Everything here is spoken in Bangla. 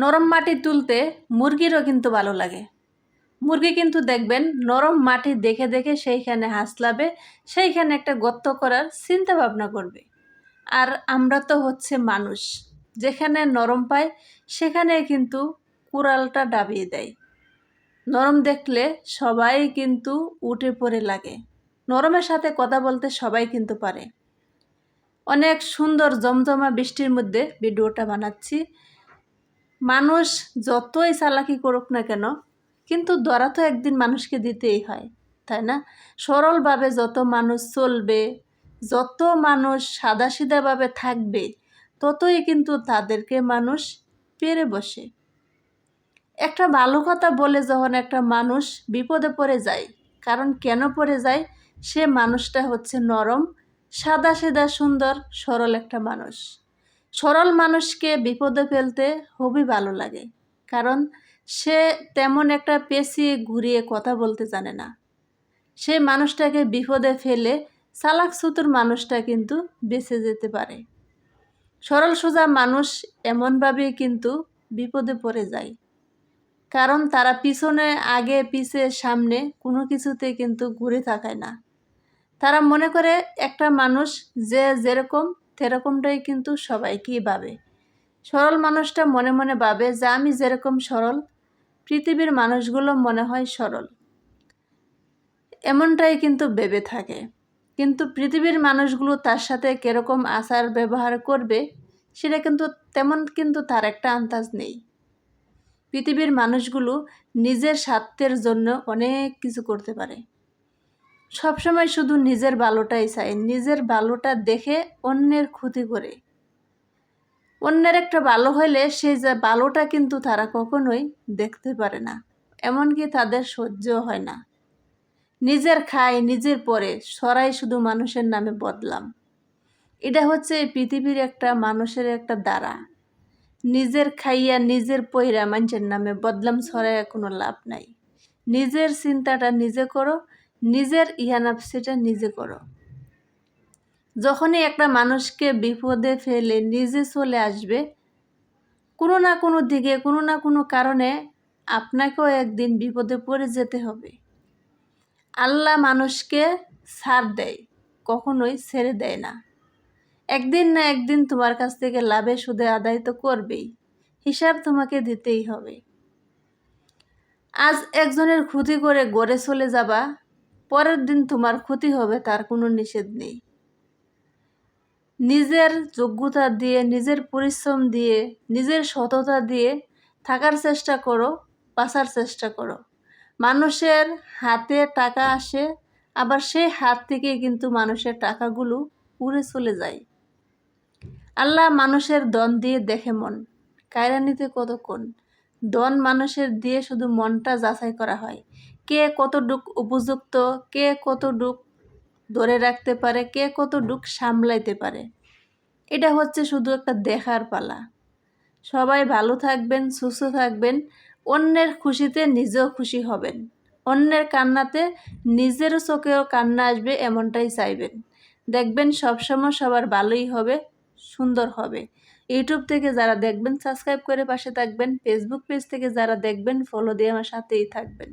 নরম মাটি তুলতে মুরগিরও কিন্তু ভালো লাগে। মুরগি কিন্তু দেখবেন নরম মাটি দেখে দেখে সেইখানে হাসলাবে, সেইখানে একটা গর্ত করার চিন্তা ভাবনা করবে। আর আমরা তো হচ্ছে মানুষ, যেখানে নরম পায় সেখানে কিন্তু কুড়ালটা ডাবিয়ে দেয়। নরম দেখলে সবাই কিন্তু উঠে পড়ে লাগে, নরমের সাথে কথা বলতে সবাই কিন্তু পারে। অনেক সুন্দর জমজমা বৃষ্টির মধ্যে ভিডিওটা বানাচ্ছি। মানুষ যতই চালাকি করুক না কেন, কিন্তু ধরা তো একদিন মানুষকে দিতেই হয়, তাই না? সরলভাবে যত মানুষ চলবে, যত মানুষ সাদাসিধাভাবে থাকবে, ততই কিন্তু তাদেরকে মানুষ পেরে বসে। একটা ভালো কথা বলে যখন একটা মানুষ বিপদে পড়ে যায়, কারণ কেন পড়ে যায়? সে মানুষটা হচ্ছে নরম সাদা সেদা সুন্দর, সরল একটা মানুষ। সরল মানুষকে বিপদে ফেলতে খুবই ভালো লাগে। কারণ সে তেমন একটা পেঁচিয়ে ঘুরিয়ে কথা বলতে জানে না। সে মানুষটাকে বিপদে ফেলে চালাক সুতুর মানুষটা কিন্তু বেঁচে যেতে পারে। সরল সোজা মানুষ এমনভাবে কিন্তু বিপদে পড়ে যায়। কারণ তারা পিছনে, আগে, পিছে, সামনে কোনো কিছুতে কিন্তু ঘুরে থাকায় না। তারা মনে করে একটা মানুষ যে যেরকম সেরকমটাই কিন্তু সবাইকেই ভাবে। সরল মানুষটা মনে মনে ভাবে যে আমি যেরকম সরল, পৃথিবীর মানুষগুলো মনে হয় সরল। এমনটাই কিন্তু ভেবে থাকে। কিন্তু পৃথিবীর মানুষগুলো তার সাথে কীরকম আচার ব্যবহার করবে, সেটা কিন্তু তেমন কিন্তু তার একটা আন্দাজ নেই। পৃথিবীর মানুষগুলো নিজের স্বার্থের জন্য অনেক কিছু করতে পারে। সবসময় শুধু নিজের ভালোটাই চাই, নিজের ভালোটা দেখে অন্যের ক্ষতি করে। অন্যের একটা ভালো হলে সেই যে ভালোটা কিন্তু তারা কখনোই দেখতে পারে না, এমনকি তাদের সহ্য হয় না। নিজের খায়, নিজের পরে, সরাই শুধু মানুষের নামে বদলাম। এটা হচ্ছে পৃথিবীর একটা মানুষের একটা দ্বারা। নিজের খাইয়া নিজের পইরা মানুষের নামে বদলাম ছড়াইয়া কোনো লাভ নাই। নিজের চিন্তাটা নিজে করো নিজের ইয়ানাপসিটা নিজে করো। যখনই একটা মানুষকে বিপদে ফেলে নিজে চলে আসবে, কোনো না কোনো দিকে, কোনো না কোনো কারণে আপনাকেও একদিন বিপদে পড়ে যেতে হবে। আল্লাহ মানুষকে ছাড় দেয়, কখনোই ছেড়ে দেয় না। একদিন না একদিন তোমার কাছ থেকে লাভে সুদে আদায় তো করবেই, হিসাব তোমাকে দিতেই হবে। আজ একজনের ক্ষতি করে গড়ে চলে যাবা পরের দিন তোমার ক্ষতি হবে, তার কোনো নিষেধ নেই। নিজের যোগ্যতা দিয়ে, নিজের পরিশ্রম দিয়ে, নিজের সততা দিয়ে থাকার চেষ্টা করো, বাঁচার চেষ্টা করো। মানুষের হাতে টাকা আসে, আবার সেই হাত থেকে কিন্তু মানুষের টাকাগুলো উড়ে চলে যায়। আল্লাহ মানুষের দন দিয়ে দেখে মন। কায়রা নিতে কতক্ষণ? দন মানুষের দিয়ে শুধু মনটা যাচাই করা হয়। কে কতটুক উপযুক্ত, কে কতটুক ধরে রাখতে পারে, কে কতটুক সামলাইতে পারে। এটা হচ্ছে শুধু একটা দেখার পালা। সবাই ভালো থাকবেন, সুস্থ থাকবেন, অন্যের খুশিতে নিজেও খুশি হবেন। অন্যের কান্নাতে নিজের চোখেও কান্না আসবে এমনটাই চাইবেন। দেখবেন সবসময় সবার ভালোই হবে, সুন্দর হবে। ইউটিউব থেকে যারা দেখবেন, সাবস্ক্রাইব করে পাশে থাকবেন। ফেসবুক পেজ থেকে যারা দেখবেন ফলো দিয়ে আমার সাথেই থাকবেন।